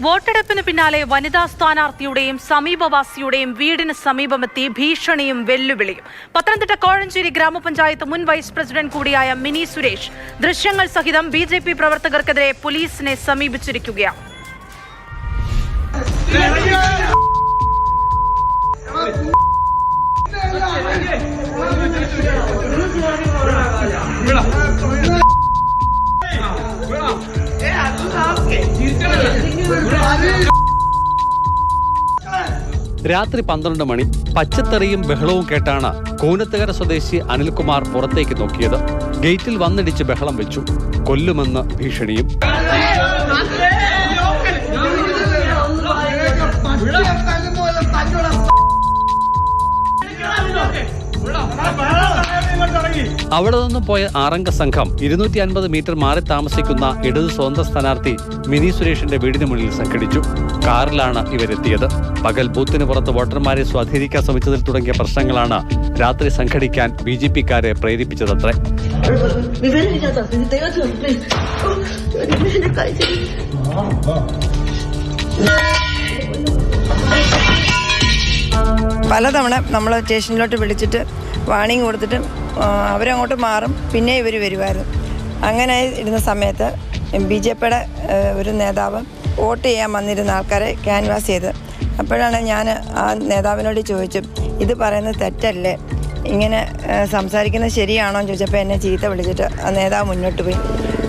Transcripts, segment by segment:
വോട്ടെടുപ്പിന് പിന്നാലെ വനിതാ സ്ഥാനാർത്ഥിയുടെയും സമീപവാസിയുടെയും വീടിന് സമീപമെത്തി ഭീഷണിയും വെല്ലുവിളിയും. പത്തനംതിട്ട കോഴഞ്ചേരി ഗ്രാമപഞ്ചായത്ത് മുൻ വൈസ് പ്രസിഡന്റ് കൂടിയായ മിനി സുരേഷ് ദൃശ്യങ്ങൾ സഹിതം ബി ജെ പി പ്രവർത്തകർക്കെതിരെ പോലീസിനെ സമീപിച്ചിരിക്കുകയാണ് രാത്രി പന്ത്രണ്ട് മണി പച്ചത്തെറിയും ബഹളവും കേട്ടാണ് കൂനത്തുകര സ്വദേശി അനിൽകുമാർ പുറത്തേക്ക് നോക്കിയത്. ഗേറ്റിൽ വന്നിടിച്ച് ബഹളം വെച്ചു. കൊല്ലുമെന്ന് ഭീഷണിയും. അവിടെ നിന്ന് പോയ ആറംഗ സംഘം ഇരുന്നൂറ്റി അൻപത് മീറ്റർ മാറി താമസിക്കുന്ന ഇടതു സ്വതന്ത്ര സ്ഥാനാർത്ഥി മിനി സുരേഷിന്റെ വീടിന് മുന്നിൽ സംഘടിച്ചു. കാറിലാണ് ഇവരെത്തിയത്. പകൽ ബൂത്തിന് പുറത്ത് വോട്ടർമാരെ സ്വാധീനിക്കാൻ ശ്രമിച്ചതിൽ തുടങ്ങിയ പ്രശ്നങ്ങളാണ് രാത്രി സംഘടിക്കാൻ ബി ജെ പിക്കാരെ പ്രേരിപ്പിച്ചതത്രേ. പലതവണ നമ്മൾ സ്റ്റേഷനിലോട്ട് വിളിച്ചിട്ട് വാണിംഗ് കൊടുത്തിട്ട് അവരങ്ങോട്ട് മാറും. പിന്നെ ഇവർ വരുമായിരുന്നു. അങ്ങനെ ഇരുന്ന സമയത്ത് ബി ജെ പിയുടെ ഒരു നേതാവ് വോട്ട് ചെയ്യാൻ വന്നിരുന്ന ആൾക്കാരെ ക്യാൻവാസ് ചെയ്ത്. അപ്പോഴാണ് ഞാൻ ആ നേതാവിനോട് ചോദിച്ചു ഇത് പറയുന്നത് തെറ്റല്ലേ? ഇങ്ങനെ സംസാരിക്കുന്നത് ശരിയാണോ? എന്ന് ചോദിച്ചപ്പോൾ എന്നെ ചീത്ത വിളിച്ചിട്ട് ആ നേതാവ് മുന്നോട്ട് പോയി.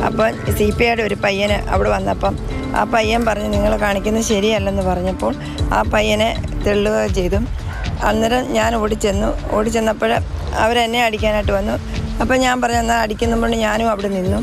അപ്പോൾ സി പി ഐയുടെ ഒരു പയ്യന് അവിടെ വന്നപ്പം ആ പയ്യൻ പറഞ്ഞു നിങ്ങൾ കാണിക്കുന്നത് ശരിയല്ലെന്ന് പറഞ്ഞപ്പോൾ ആ പയ്യനെ തെള്ളുക ചെയ്തു അന്നേരം ഞാൻ ഓടിച്ചെന്നു ഓടിച്ചെന്നപ്പോൾ അവരെന്നെ അടിക്കാനായിട്ട് വന്നു. അപ്പോൾ ഞാൻ പറഞ്ഞു എന്നാൽ അടിക്കുമ്പോൾ ഞാനും അവിടെ നിന്നു.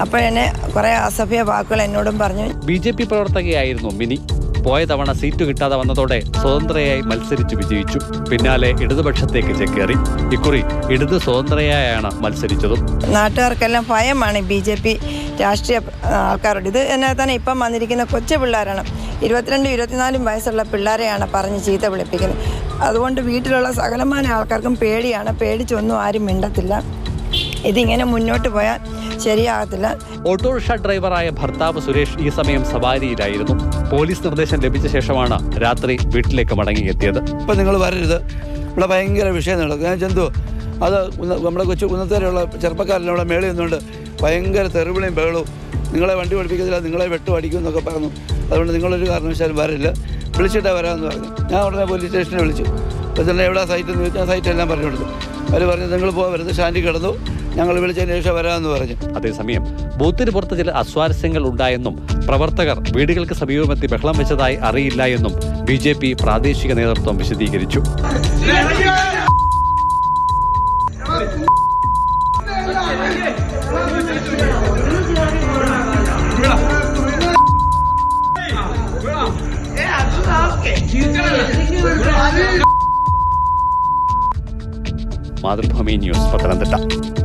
അപ്പോഴെന്നെ കുറേ അസഭ്യ വാക്കുകൾ എന്നോടും പറഞ്ഞു. ബി ജെ പി പ്രവർത്തകയായിരുന്നു മിനി. പോയ തവണ സീറ്റ് കിട്ടാതെ വന്നതോടെ സ്വതന്ത്രയായി മത്സരിച്ച് വിജയിച്ചു. പിന്നാലെ ഇടതുപക്ഷത്തേക്ക് ചെക്കേറി. ഇക്കുറി ഇടത് സ്വതന്ത്രയായാണ് മത്സരിച്ചതും. നാട്ടുകാർക്കെല്ലാം ഭയമാണ് ബി ജെ പി രാഷ്ട്രീയ ആൾക്കാരോട്. ഇത് എന്നാൽ തന്നെ ഇപ്പം വന്നിരിക്കുന്ന കൊച്ചു പിള്ളേരാണ്. ഇരുപത്തിരണ്ടും ഇരുപത്തിനാലും വയസ്സുള്ള പിള്ളേരെയാണ് പറഞ്ഞ് ചീത്ത വിളിപ്പിക്കുന്നത്. അതുകൊണ്ട് വീട്ടിലുള്ള സകലമാന ആൾക്കാർക്കും പേടിയാണ്. പേടിച്ചൊന്നും ആരും മിണ്ടത്തില്ല. ഇതിങ്ങനെ മുന്നോട്ട് പോയാൽ ശരിയാകത്തില്ല. ഓട്ടോറിക്ഷ ഡ്രൈവറായ ഭർത്താവ് സുരേഷ് ഈ സമയം സവാരിയിലായിരുന്നു. പോലീസ് നിർദ്ദേശം ലഭിച്ച ശേഷമാണ് രാത്രി വീട്ടിലേക്ക് മടങ്ങിയെത്തിയത്. ഇപ്പം നിങ്ങൾ വരരുത്. ഇവിടെ ഭയങ്കര വിഷയം നടക്കും. ഞാൻ ചെന്തു. അത് നമ്മുടെ കൊച്ചു കുന്നത്തേരെയുള്ള ചെറുപ്പക്കാരനോട് മേളിൽ നിന്നുകൊണ്ട് ഭയങ്കര തെറിവിളിയും ബഹളവും. നിങ്ങളെ വണ്ടി പഠിപ്പിക്കത്തില്ല നിങ്ങളെ വെട്ടു അടിക്കും എന്നൊക്കെ പറഞ്ഞു. അതുകൊണ്ട് നിങ്ങളൊരു കാരണവശാലും വരില്ല വിളിച്ചിട്ടാ വരാമെന്ന് പറഞ്ഞു. ഞാൻ ഉടനെ പോലീസ് സ്റ്റേഷനിൽ വിളിച്ചു. അപ്പോൾ തന്നെ എവിടെ സൈറ്റ് എന്ന് ചോദിച്ചാൽ സൈറ്റ് എല്ലാം പറഞ്ഞു കൊടുത്തു. അവർ പറഞ്ഞു നിങ്ങൾ പോകാൻ വരുന്നത് ശാന്തി കിടന്നു. ഞങ്ങൾ വിളിച്ചതിന് ശേഷം വരാമെന്ന് പറഞ്ഞു. അതേസമയം ബൂത്തിന് പുറത്ത് ചില അസ്വാരസ്യങ്ങൾ ഉണ്ടായെന്നും പ്രവർത്തകർ വീടുകൾക്ക് സമീപമെത്തി ബഹളം വെച്ചതായി അറിയില്ല എന്നും ബി ജെ പി പ്രാദേശിക നേതൃത്വം വിശദീകരിച്ചു. മാതൃഭൂമി ന്യൂസ് പത്തനംതിട്ട.